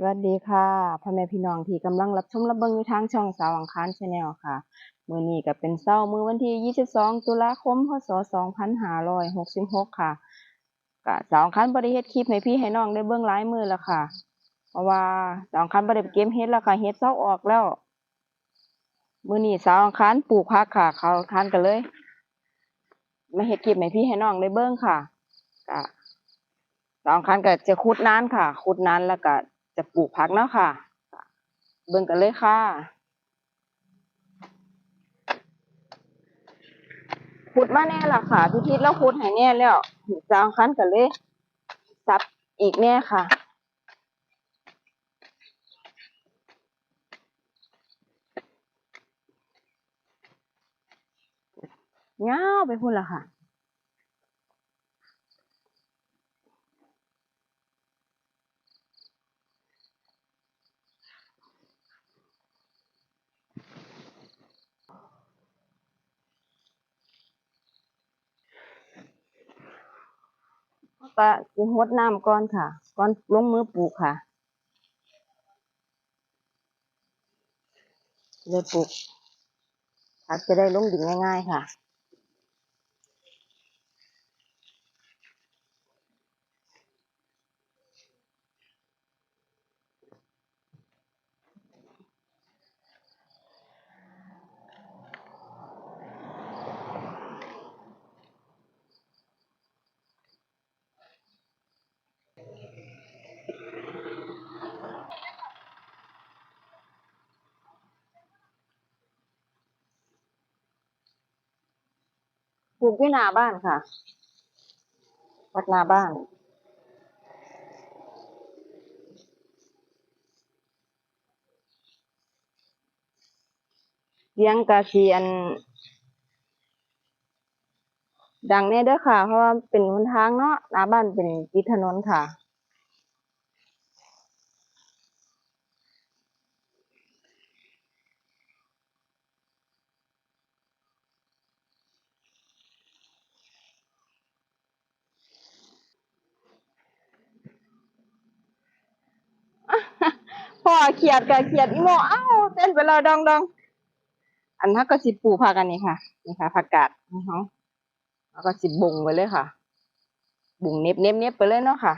สวัสดีค่ะพ่อแม่พี่น้องที่กำลังรับชมรับเบิ่งอยู่ทางช่องสาวอังคารชาแนลค่ะมื้อนี้ก็เป็นเช้ามื้อวันที่ 22 ตุลาคม พศ 2566 ค่ะก็สาวอังคารบ่ได้เฮ็ดคลิปให้พี่ให้น้องได้เบิ่งหลายมื้อแล้วค่ะ เพราะว่าสาวอังคารบ่ได้ไปเก็บเฮ็ดแล้วค่ะเฮ็ดเช้าออกแล้วมื้อนี้สาวอังคารปลูกผักค่ะ เขาอังคารก็เลยมาเฮ็ดคลิปให้พี่ให้น้องได้เบิ่งค่ะก็สาวอังคารก็จะขุดนานค่ะขุดนานแล้วก็ จะปลูกผักเนาะค่ะ เบิ่งกันเลยค่ะขุดมาแน่ละค่ะพิทิศแล้วขุดให้แน่แล้วสาวอังคั้นกันเลยซับอีกแน่ค่ะเงาวไปพุ่นละค่ะ ก็สิหดน้ำก่อนค่ะ ก่อนลงมือปลูกค่ะเลยปลูกผักจะได้ลงดินง่าย ๆ ค่ะ ลูกที่นาบ้านค่ะ วัดนาบ้านเสียงกาเสียน ดังแน่เด้อค่ะ เพราะว่าเป็นหนทางเนาะหน้าบ้านเป็นติดถนนค่ะ พ่อเขียดกับเขียดอีโมเอ้าเต้นไปเลยดองดองอันนั้นก็สิปลูกผักอันนี้ค่ะนี่ค่ะผักกาดนี่เขาแล้วก็สิบุงไปเลยค่ะ บุงเน็บเน็บเน็บไปเลยเนาะค่ะ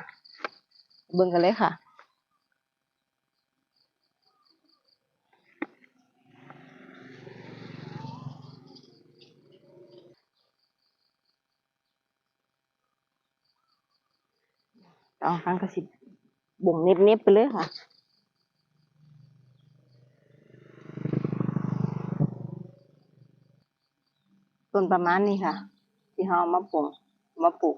เบิ่งกันเลยค่ะเอาครั้งก็สิบุงเน็บเน็บไปเลยค่ะ ต้นประมาณนี้ค่ะ ที่เราเอามาปลูกมาปลูก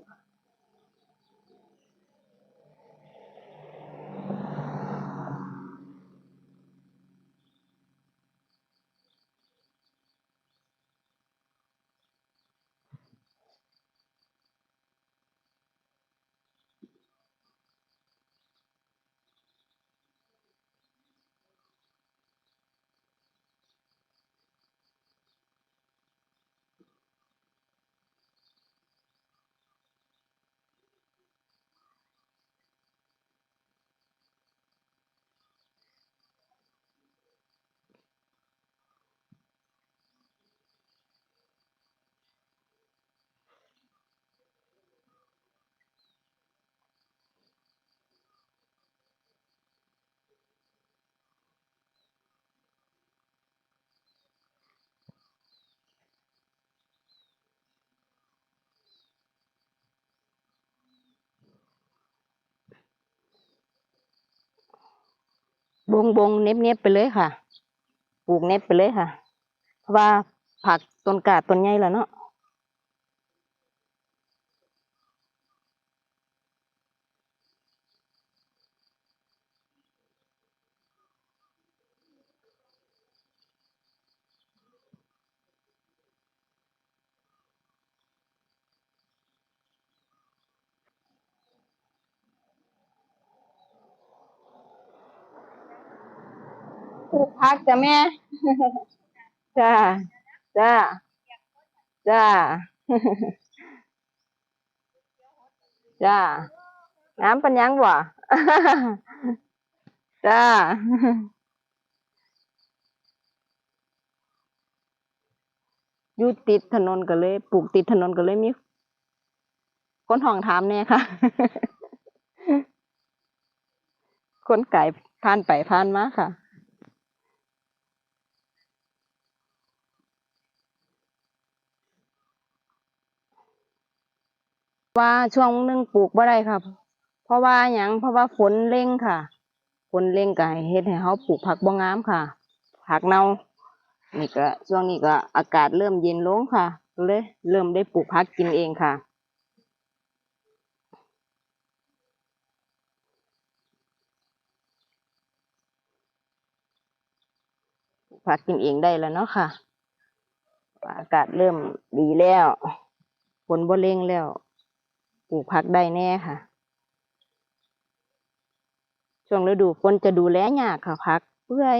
บงบงเน็บเน็บไปเลยค่ะ ปลูกเน็บไปเลยค่ะ เพราะว่าผักต้นกาดต้นใหญ่แล้วเนาะ ปลูกผักจ้ะแม่ จ้า จ้า จ้า จ้า น้ำปัญญังบ่จ้า อยู่ติดถนนก็เลย ปลูกติดถนนก็เลยมีคนห้องถามแน่ค่ะ คนไก่ผ่านไปผ่านมาค่ะ ว่าช่วงหนึงปลูกบ่ได้ค่ะ เพราะว่าหยังเพราะว่าฝนเร่งค่ะ ฝนเร่งก็ให้เฮ็ดให้เฮาปลูกผักบ่งามค่ะ ผักเน่านี่ก็ช่วงนี้ก็อากาศเริ่มเย็นลงค่ะเลยเริ่มได้ปลูกผักกินเองค่ะ ปลูกผักกินเองได้แล้วเนาะค่ะ อากาศเริ่มดีแล้วฝนบ่เร่งแล้ว ลูกผักได้แน่ค่ะ ช่วงฤดูฝนจะดูแลยากค่ะผักเปื่อย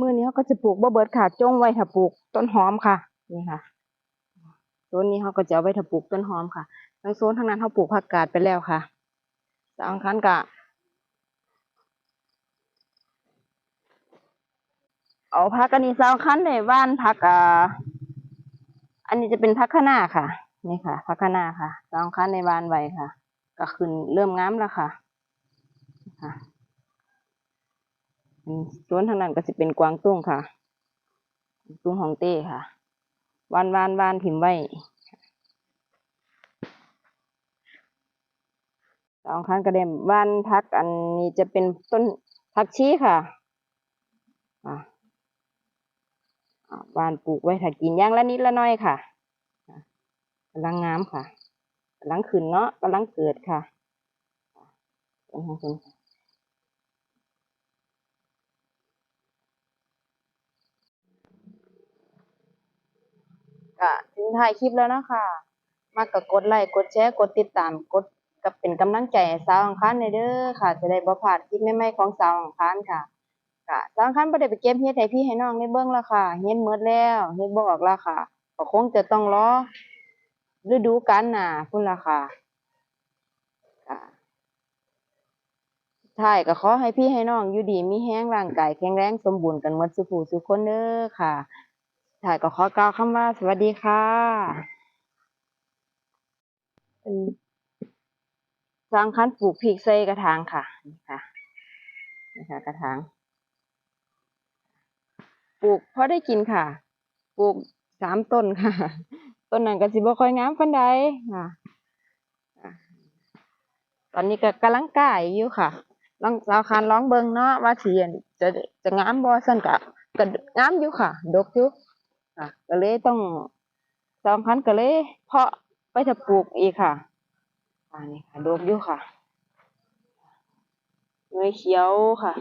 มื้อนี้เขาก็จะปลูกบ่เบิดค่ะจ้งไว้ถ้าปลูกต้นหอมค่ะ นี่ค่ะโซนนี้เขาก็จะเอาไว้ถ้าปลูกต้นหอมค่ะทั้งโซนทั้งนั้นเขาปลูกผักกาดไปแล้วค่ะสองคันกะเอาผักอันนี้สองคันเลยว่านผักอ่าอันนี้จะเป็นผักคะน้าค่ะ นี่ค่ะผักคะน้าค่ะสองคันในวานไว้ค่ะ ก็ขึ้นเริ่มงามแล้วค่ะค่ะ ส่วนทางนั้นก็สิเป็นกวางตุ้งค่ะตุ้งของเต้ค่ะวานวานวานถิ่มไว้สองคันกระเด็มวานพักอันนี้จะเป็นต้นผักชีค่ะวานปลูกไว้ถ้ากินย่างละนิดละน้อยค่ะกำลังงามค่ะกำลังขึ้นเนาะกำลังเกิดค่ะอะเป็นของคุณ ก็ถึงท้ายคลิปแล้วนะคะมากก็กดไลค์กดแชร์กดติดตามกดกับเป็นกำลังใจสาวอังคารในเด้อค่ะ จะได้บ่พลาดคลิปใหม่ๆของสาวอังคารค่ะก็สาวอังคารบ่ได้ไปเก็บเฮ็ดให้พี่ให้น้องได้เบิ่งแล้วค่ะเฮ็ดหมดแล้วเฮ็ดบ่ออกแล้วค่ะก็คงจะต้องรอฤดูกาลหน้าพุ่นล่ะค่ะค่ะท้ายก็ขอให้พี่ให้น้องอยู่ดีมีแรงร่างกายแข็งแรงสมบูรณ์กันหมดสุผู้สุขคนเด้อค่ะ ถ่ายก็ขอกล่าวคำว่าสวัสดีค่ะเป็นสร้างคันปลูกพริกใส่กระถางค่ะนี่ค่ะนี่ค่ะ กระถางปลูกพอได้กินค่ะ ปลูกสามต้นค่ะ ต้นนั้นก็สิบ่ค่อยงามปานใดค่ะ ตอนนี้ก็กำลังก่ายอยู่ค่ะลองสาคานร้องเบิงเนาะว่าสิจะจะงามบ่ซั่นก็ก็งามอยู่ค่ะ ดกอยู่ ค่ะ ก็เลยต้องสองคันก็เลย เพาะไปถะปลูกอีกค่ะอันนี้ค่ะโดมอยู่ค่ะเงยเขียวค่ะ